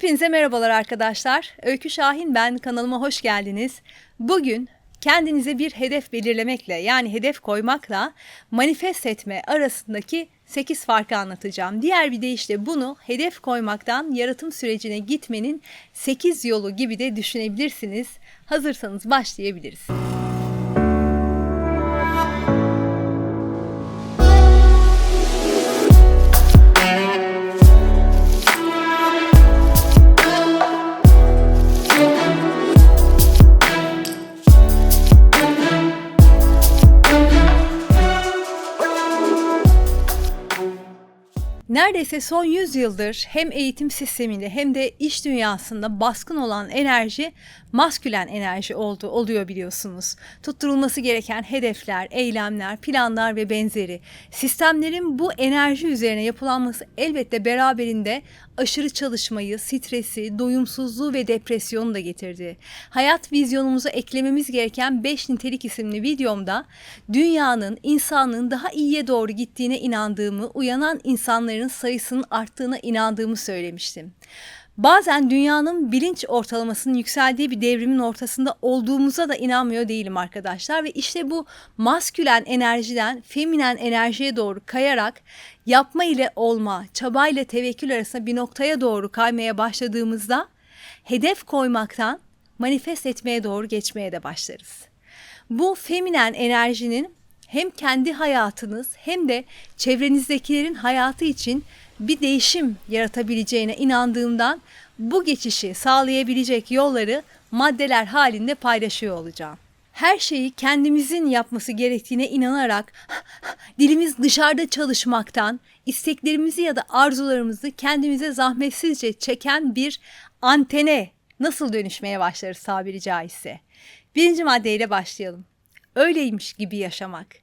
Hepinize merhabalar arkadaşlar. Öykü Şahin ben kanalıma hoş geldiniz. Bugün kendinize bir hedef belirlemekle yani hedef koymakla manifest etme arasındaki 8 farkı anlatacağım. Diğer bir deyişle bunu hedef koymaktan yaratım sürecine gitmenin 8 yolu gibi de düşünebilirsiniz. Hazırsanız başlayabiliriz. Neredeyse son 100 yıldır hem eğitim sisteminde hem de iş dünyasında baskın olan enerji maskülen enerji oldu oluyor biliyorsunuz. Tutturulması gereken hedefler, eylemler, planlar ve benzeri. Sistemlerin bu enerji üzerine yapılanması elbette beraberinde aşırı çalışmayı, stresi, doyumsuzluğu ve depresyonu da getirdi. Hayat vizyonumuza eklememiz gereken 5 nitelik isimli videomda dünyanın, insanlığın daha iyiye doğru gittiğine inandığımı, uyanan insanların sayısının arttığına inandığımı söylemiştim. Bazen dünyanın bilinç ortalamasının yükseldiği bir devrimin ortasında olduğumuza da inanmıyor değilim arkadaşlar ve işte bu maskülen enerjiden feminen enerjiye doğru kayarak yapma ile olma, çaba ile tevekkül arasında bir noktaya doğru kaymaya başladığımızda hedef koymaktan manifest etmeye doğru geçmeye de başlarız. Bu feminen enerjinin hem kendi hayatınız hem de çevrenizdekilerin hayatı için bir değişim yaratabileceğine inandığımdan bu geçişi sağlayabilecek yolları maddeler halinde paylaşıyor olacağım. Her şeyi kendimizin yapması gerektiğine inanarak dilimiz dışarıda çalışmaktan isteklerimizi ya da arzularımızı kendimize zahmetsizce çeken bir antene nasıl dönüşmeye başlarız tabiri caizse. Birinci maddeyle başlayalım. Öyleymiş gibi yaşamak.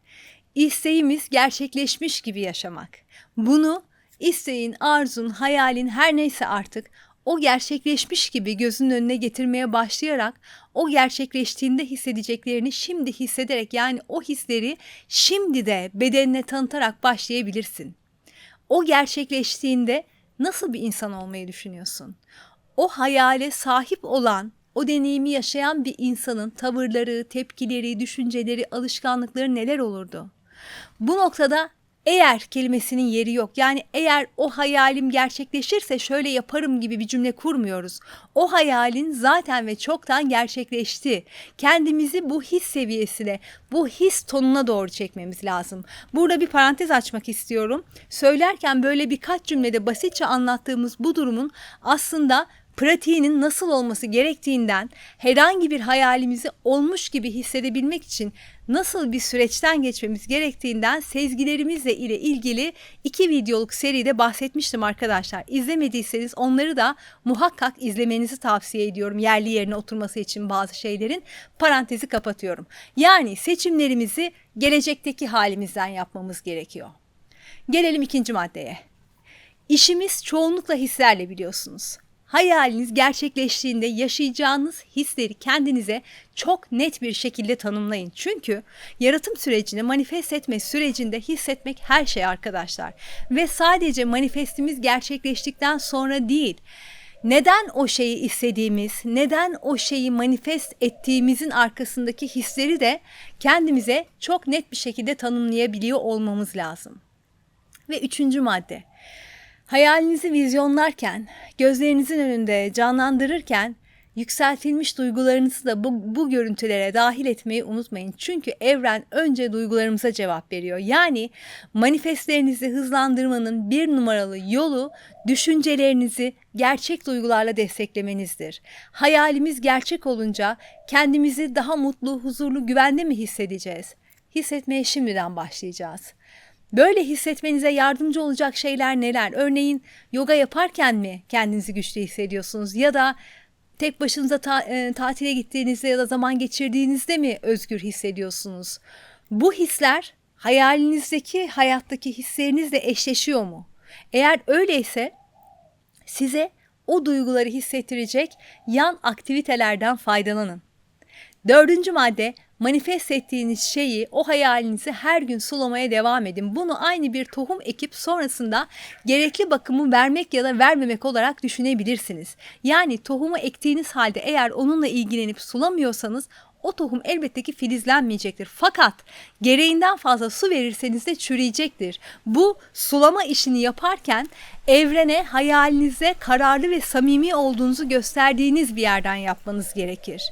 İsteğimiz gerçekleşmiş gibi yaşamak. Bunu isteğin, arzun, hayalin her neyse artık o gerçekleşmiş gibi gözünün önüne getirmeye başlayarak o gerçekleştiğinde hissedeceklerini şimdi hissederek yani o hisleri şimdi de bedenine tanıtarak başlayabilirsin. O gerçekleştiğinde nasıl bir insan olmayı düşünüyorsun? O hayale sahip olan, o deneyimi yaşayan bir insanın tavırları, tepkileri, düşünceleri, alışkanlıkları neler olurdu? Bu noktada eğer kelimesinin yeri yok. Yani eğer o hayalim gerçekleşirse şöyle yaparım gibi bir cümle kurmuyoruz. O hayalin zaten ve çoktan gerçekleşti. Kendimizi bu his seviyesine, bu his tonuna doğru çekmemiz lazım. Burada bir parantez açmak istiyorum. Söylerken böyle birkaç cümlede basitçe anlattığımız bu durumun aslında pratiğinin nasıl olması gerektiğinden herhangi bir hayalimizi olmuş gibi hissedebilmek için nasıl bir süreçten geçmemiz gerektiğinden sezgilerimizle ile ilgili iki videoluk seride bahsetmiştim arkadaşlar. İzlemediyseniz onları da muhakkak izlemenizi tavsiye ediyorum. Yerli yerine oturması için bazı şeylerin parantezi kapatıyorum. Yani seçimlerimizi gelecekteki halimizden yapmamız gerekiyor. Gelelim ikinci maddeye. İşimiz çoğunlukla hislerle biliyorsunuz hayaliniz gerçekleştiğinde yaşayacağınız hisleri kendinize çok net bir şekilde tanımlayın. Çünkü yaratım sürecini manifest etme sürecinde hissetmek her şey arkadaşlar. Ve sadece manifestimiz gerçekleştikten sonra değil neden o şeyi istediğimiz, neden o şeyi manifest ettiğimizin arkasındaki hisleri de kendimize çok net bir şekilde tanımlayabiliyor olmamız lazım. Ve üçüncü madde, Hayalinizi vizyonlarken, gözlerinizin önünde canlandırırken yükseltilmiş duygularınızı da bu, bu görüntülere dahil etmeyi unutmayın. Çünkü evren önce duygularımıza cevap veriyor. Yani manifestlerinizi hızlandırmanın bir numaralı yolu düşüncelerinizi gerçek duygularla desteklemenizdir. Hayalimiz gerçek olunca kendimizi daha mutlu, huzurlu, güvende mi hissedeceğiz? Hissetmeye şimdiden başlayacağız. Böyle hissetmenize yardımcı olacak şeyler neler? Örneğin yoga yaparken mi kendinizi güçlü hissediyorsunuz ya da tek başınıza ta, e, tatile gittiğinizde ya da zaman geçirdiğinizde mi özgür hissediyorsunuz? Bu hisler hayalinizdeki hayattaki hislerinizle eşleşiyor mu? Eğer öyleyse size o duyguları hissettirecek yan aktivitelerden faydalanın. Dördüncü madde manifest ettiğiniz şeyi, o hayalinizi her gün sulamaya devam edin. Bunu aynı bir tohum ekip sonrasında gerekli bakımı vermek ya da vermemek olarak düşünebilirsiniz. Yani tohumu ektiğiniz halde eğer onunla ilgilenip sulamıyorsanız o tohum elbette ki filizlenmeyecektir. Fakat gereğinden fazla su verirseniz de çürüyecektir. Bu sulama işini yaparken evrene, hayalinize kararlı ve samimi olduğunuzu gösterdiğiniz bir yerden yapmanız gerekir.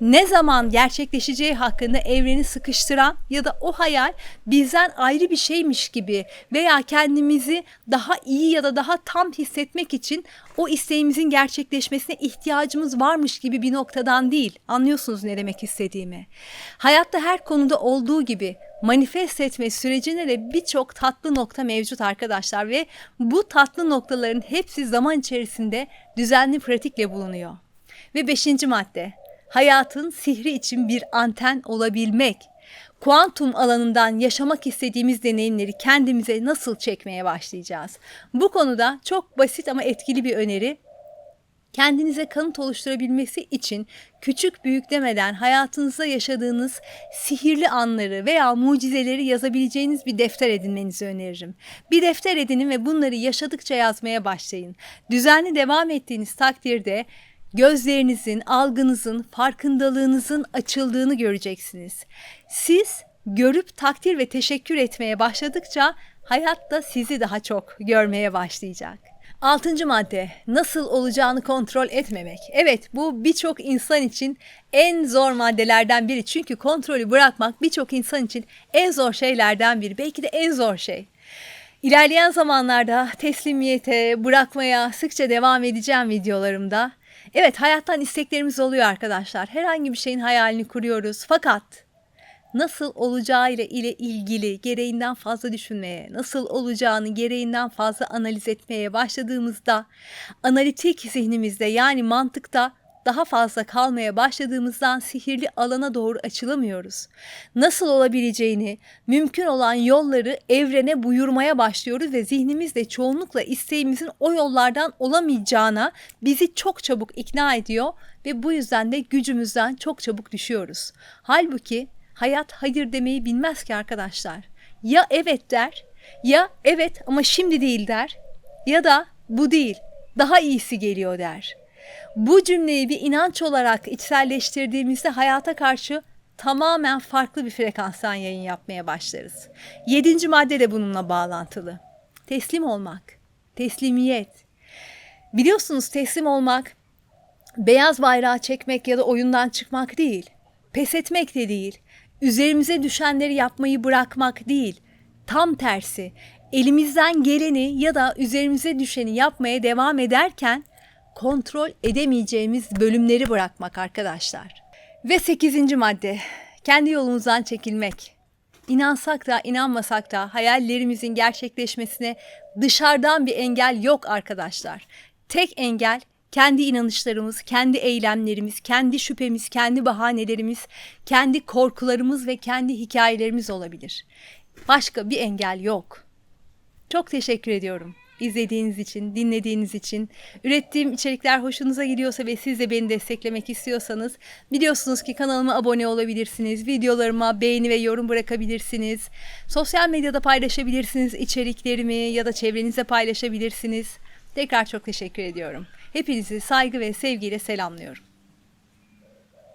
Ne zaman gerçekleşeceği hakkında evreni sıkıştıran ya da o hayal bizden ayrı bir şeymiş gibi veya kendimizi daha iyi ya da daha tam hissetmek için o isteğimizin gerçekleşmesine ihtiyacımız varmış gibi bir noktadan değil. Anlıyorsunuz ne demek istediğimi. Hayatta her konuda olduğu gibi manifest etme sürecinde de birçok tatlı nokta mevcut arkadaşlar ve bu tatlı noktaların hepsi zaman içerisinde düzenli pratikle bulunuyor. Ve beşinci madde, hayatın sihri için bir anten olabilmek. Kuantum alanından yaşamak istediğimiz deneyimleri kendimize nasıl çekmeye başlayacağız? Bu konuda çok basit ama etkili bir öneri kendinize kanıt oluşturabilmesi için küçük büyük demeden hayatınızda yaşadığınız sihirli anları veya mucizeleri yazabileceğiniz bir defter edinmenizi öneririm. Bir defter edinin ve bunları yaşadıkça yazmaya başlayın. Düzenli devam ettiğiniz takdirde gözlerinizin, algınızın, farkındalığınızın açıldığını göreceksiniz. Siz görüp takdir ve teşekkür etmeye başladıkça hayat da sizi daha çok görmeye başlayacak. Altıncı madde nasıl olacağını kontrol etmemek. Evet bu birçok insan için en zor maddelerden biri. Çünkü kontrolü bırakmak birçok insan için en zor şeylerden biri. Belki de en zor şey. İlerleyen zamanlarda teslimiyete, bırakmaya sıkça devam edeceğim videolarımda. Evet hayattan isteklerimiz oluyor arkadaşlar. Herhangi bir şeyin hayalini kuruyoruz. Fakat nasıl olacağıyla ile ilgili gereğinden fazla düşünmeye, nasıl olacağını gereğinden fazla analiz etmeye başladığımızda analitik zihnimizde yani mantıkta daha fazla kalmaya başladığımızdan sihirli alana doğru açılamıyoruz. Nasıl olabileceğini, mümkün olan yolları evrene buyurmaya başlıyoruz ve zihnimizde çoğunlukla isteğimizin o yollardan olamayacağına bizi çok çabuk ikna ediyor ve bu yüzden de gücümüzden çok çabuk düşüyoruz. Halbuki hayat hayır demeyi bilmez ki arkadaşlar. Ya evet der, ya evet ama şimdi değil der ya da bu değil, daha iyisi geliyor der. Bu cümleyi bir inanç olarak içselleştirdiğimizde hayata karşı tamamen farklı bir frekanstan yayın yapmaya başlarız. Yedinci madde de bununla bağlantılı. Teslim olmak, teslimiyet. Biliyorsunuz teslim olmak beyaz bayrağı çekmek ya da oyundan çıkmak değil. Pes etmek de değil. Üzerimize düşenleri yapmayı bırakmak değil. Tam tersi. Elimizden geleni ya da üzerimize düşeni yapmaya devam ederken kontrol edemeyeceğimiz bölümleri bırakmak arkadaşlar. Ve sekizinci madde, kendi yolumuzdan çekilmek. İnansak da inanmasak da hayallerimizin gerçekleşmesine dışarıdan bir engel yok arkadaşlar. Tek engel kendi inanışlarımız, kendi eylemlerimiz, kendi şüphemiz, kendi bahanelerimiz, kendi korkularımız ve kendi hikayelerimiz olabilir. Başka bir engel yok. Çok teşekkür ediyorum izlediğiniz için, dinlediğiniz için. Ürettiğim içerikler hoşunuza gidiyorsa ve siz de beni desteklemek istiyorsanız biliyorsunuz ki kanalıma abone olabilirsiniz. Videolarıma beğeni ve yorum bırakabilirsiniz. Sosyal medyada paylaşabilirsiniz içeriklerimi ya da çevrenize paylaşabilirsiniz. Tekrar çok teşekkür ediyorum. Hepinizi saygı ve sevgiyle selamlıyorum.